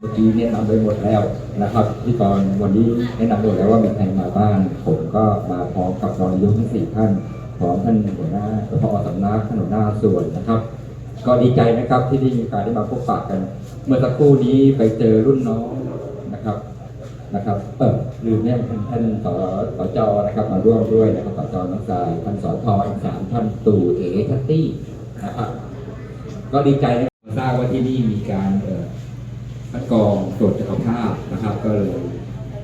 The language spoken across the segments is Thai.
เมื่อกี้แนะนำไปหมดแล้วนะครับ ที่ตอนวันนี้แนะนำหมดแล้วว่ามีใครมาบ้างผมก็มาพร้อมกับรองนายกทั้งสี่ท่านพร้อมท่านหัวหน้าพอสำนักท่านหัวหน้าส่วนนะครับ ก็ดีใจนะครับที่ได้มีโอกาสได้มาพบปะกัน เมื่อสักครู่นี้ไปเจอรุ่นน้องนะครับนะครับเออลืมเนี่ยท่านท่านสสจนะครับมาร่วมด้วยนะครับสจน้องสายท่านสทอีกสามท่านตู่เอทัตตี้นะครับก็ดีใจนะครับทราบว่าที่นี่มีการเออ คัดกรองตรวจสุขภาพนะครับ ก็เลย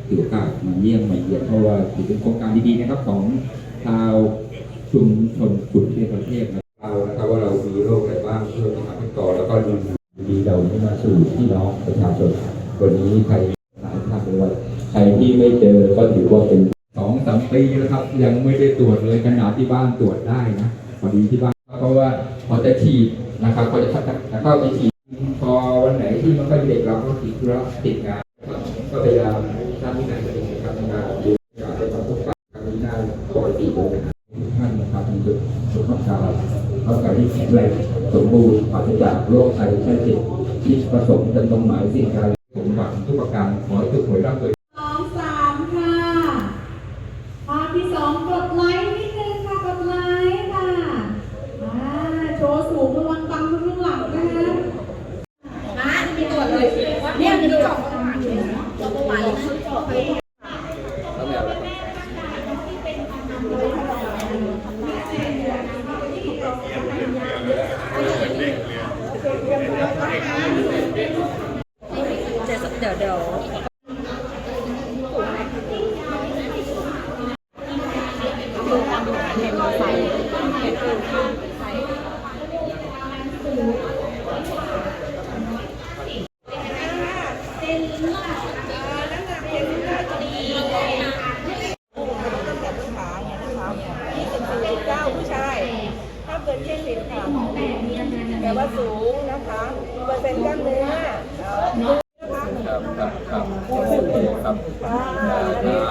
ถือโอกาสมาเยี่ยมมาเยียนเพราะว่าถือเป็นโครงการดีๆนะครับของชาวชุมชนขุนเทพประเทศนะครับเรานะครับว่าเรามีโรคอะไรบ้างเพื่อมาคัดกรองแล้วก็ดูดีเรานี้มาสู่พี่น้องประชาชนวันนี้ใครหลายท่านเลยว่าใครที่ไม่เจอก็ถือว่าเป็นสองสามปีแล้วครับ ยังไม่ได้ตรวจเลยขนาดที่บ้านตรวจได้นะพอดีที่บ้านเพราะว่าพอจะฉีดนะครับพอจะเข้าไปฉีดพอวันไหน ที่มันก็เด็กเราก็ติดธุระติดงาน ก็พยายามสร้างวินัยตัวเองนะครับในการดูการได้มาพบปะกันนี้ได้ปกติเลยนะครับท่านนะครับมีจุดสุขภาพร่างกายที่แข็งแรงสมบูรณ์ปราศจากโรคภัยไข้เจ็บที่ผสมจนตรงหมายสิ่งใดสมหวังทุกประการขอให้ทุกคนร่ำรวย สองสามค่ะภาพที่สองกดไลค์นิดนึงค่ะ กดไลค์ค่ะอ่าโชว์สูงระวังตังข้างหลังนะคะ มามีตรวจเลยเนี่ยมีจอบประวัติจอบประวัตินะจอบไป เดี๋ยวเดี๋ยวเดี๋ยวตั้งแต่ต้นขาเนี่ยนะคะ24.9ผู้ชาย ถ้าเกิน70ค่ะ แต่ว่าสูงนะคะเปอร์เซ็นต์กล้ามเนื้อครับครับครับครับครับครับครับครับครับครับ